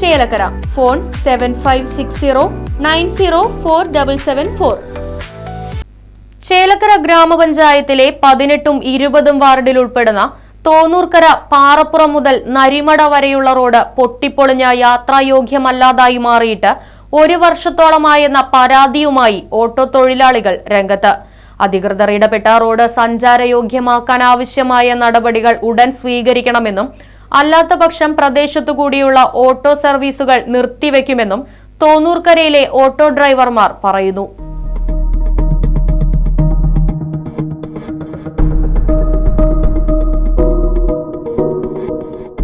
Chelakkara. Phone seven five six zero nine zero four double seven four Chelakkara ഗ്രാമപഞ്ചായത്തിലെ പതിനെട്ടും ഇരുപതും വാർഡിൽ ഉൾപ്പെടുന്ന തോന്നൂർക്കര പാറപ്പുറം മുതൽ നരിമട വരെയുള്ള റോഡ് പൊട്ടിപ്പൊളിഞ്ഞ യാത്രായോഗ്യമല്ലാതായി മാറിയിട്ട് ഒരു വർഷത്തോളമായെന്ന പരാതിയുമായി ഓട്ടോ തൊഴിലാളികൾ രംഗത്ത്. അധികൃതർ ഇടപെട്ട റോഡ് സഞ്ചാരയോഗ്യമാക്കാൻ ആവശ്യമായ നടപടികൾ ഉടൻ സ്വീകരിക്കണമെന്നും അല്ലാത്തപക്ഷം പ്രദേശത്തു കൂടിയുള്ള ഓട്ടോ സർവീസുകൾ നിർത്തിവെക്കുമെന്നും തോന്നൂർക്കരയിലെ ഓട്ടോ ഡ്രൈവർമാർ പറയുന്നു.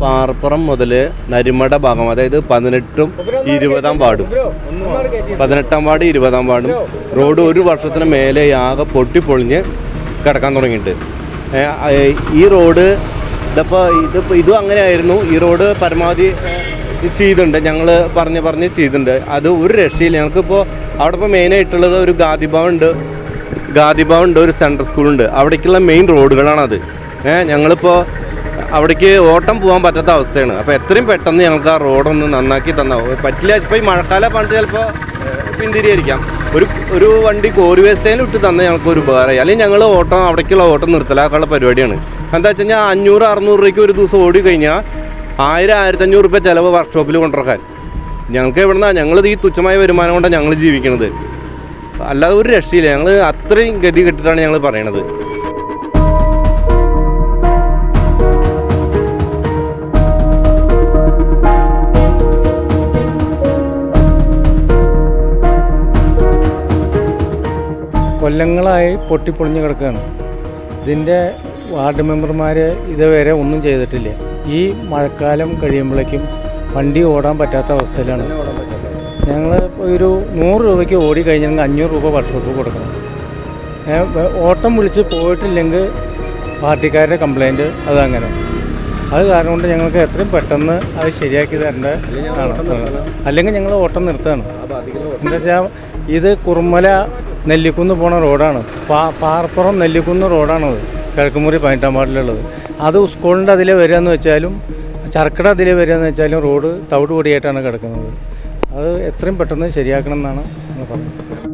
പാറപ്പുറം മുതൽ നരിമട ഭാഗം അതായത് പതിനെട്ടും ഇരുപതാം വാർഡും. പതിനെട്ടാം വാർഡ് ഇരുപതാം വാർഡും. റോഡ് ഒരു വർഷത്തിന് മേലെ ആകെ പൊട്ടിപ്പൊളിഞ്ഞ് കിടക്കാൻ തുടങ്ങിയിട്ടുണ്ട്. ഈ റോഡ് ഇതിപ്പോൾ ഇത് ഇതും അങ്ങനെയായിരുന്നു. ഈ റോഡ് പരമാവധി ചെയ്തിട്ടുണ്ട്. ഞങ്ങൾ പറഞ്ഞ് പറഞ്ഞ് ചെയ്തിട്ടുണ്ട്. അത് ഒരു രക്ഷയില്ല. ഞങ്ങൾക്കിപ്പോൾ അവിടെ ഇപ്പോൾ മെയിനായിട്ടുള്ളത് ഒരു ഗാദിഭവൻ ഉണ്ട് ഗാദിഭവൻ ഉണ്ട് ഒരു സെൻട്രൽ സ്കൂളുണ്ട് അവിടേക്കുള്ള മെയിൻ റോഡുകളാണത്. ഏഹ് ഞങ്ങളിപ്പോൾ അവിടേക്ക് ഓട്ടം പോകാൻ പറ്റാത്ത അവസ്ഥയാണ്. അപ്പോൾ എത്രയും പെട്ടെന്ന് ഞങ്ങൾക്ക് ആ റോഡൊന്ന് നന്നാക്കി തന്നാൽ പറ്റില്ല ഇപ്പോൾ ഈ മഴക്കാലം പണ്ട് ചിലപ്പോൾ പിന്തിരിയായിരിക്കാം. ഒരു ഒരു വണ്ടി കോറി വേസ്റ്റേലും ഇട്ട് തന്നെ ഞങ്ങൾക്ക് ഒരു ഉപകാരമായി. അല്ലെങ്കിൽ ഞങ്ങൾ ഓട്ടം അവിടേക്കുള്ള ഓട്ടം നിർത്തലാക്കാനുള്ള പരിപാടിയാണ്. എന്താ വെച്ച് കഴിഞ്ഞാൽ അഞ്ഞൂറ് അറുന്നൂറ് രൂപയ്ക്ക് ഒരു ദിവസം ഓടി കഴിഞ്ഞാൽ ആയിരം ആയിരത്തഞ്ഞൂറ് രൂപ ചിലവ് വർക്ക്ഷോപ്പിൽ കൊണ്ടുവരാൻ. ഞങ്ങൾക്ക് എവിടുന്നാ? ഞങ്ങളിത് ഈ തുച്ഛമായ വരുമാനം കൊണ്ടാണ് ഞങ്ങൾ ജീവിക്കുന്നത് അല്ലാതെ ഒരു രക്ഷയില്ല. ഞങ്ങൾ അത്രയും ഗതി കെട്ടിട്ടാണ് ഞങ്ങൾ പറയണത്. കൊല്ലങ്ങളായി പൊട്ടിപ്പൊളിഞ്ഞ് കിടക്കുകയാണ്. ഇതിന്റെ വാർഡ് മെമ്പർമാർ ഇതുവരെ ഒന്നും ചെയ്തിട്ടില്ല. ഈ മഴക്കാലം കഴിയുമ്പോഴേക്കും വണ്ടി ഓടാൻ പറ്റാത്ത അവസ്ഥയിലാണ്. ഞങ്ങൾ ഒരു നൂറ് രൂപയ്ക്ക് ഓടി കഴിഞ്ഞെങ്കിൽ അഞ്ഞൂറ് രൂപ വർഷോപ്പ് കൊടുക്കണം. ഓട്ടം വിളിച്ച് പോയിട്ടില്ലെങ്കിൽ പാർട്ടിക്കാരുടെ കംപ്ലൈന്റ് അതങ്ങനെ. അത് കാരണം കൊണ്ട് ഞങ്ങൾക്ക് എത്രയും പെട്ടെന്ന് അത് ശരിയാക്കി തരേണ്ട അല്ലെങ്കിൽ ഞങ്ങൾ ഓട്ടം നിർത്തുകയാണ്. എന്താ വെച്ചാൽ ഇത് കുറുമല നെല്ലിക്കുന്ന് പോണ റോഡാണ്. പാ പാറപ്പുറം നെല്ലിക്കുന്ന് റോഡാണത്. കിഴക്കുമുറി പതിനെട്ടാം വാർഡിലുള്ളത്. അത് സ്കൂളിന്റെ അതിലെ എന്ന് വെച്ചാലും ചർക്കട അതിലെ എന്ന് വെച്ചാലും റോഡ് തവിട് പൊടിയായിട്ടാണ് കിടക്കുന്നത്. അത് എത്രയും പെട്ടെന്ന് ശരിയാക്കണം എന്നാണ് പറഞ്ഞത്.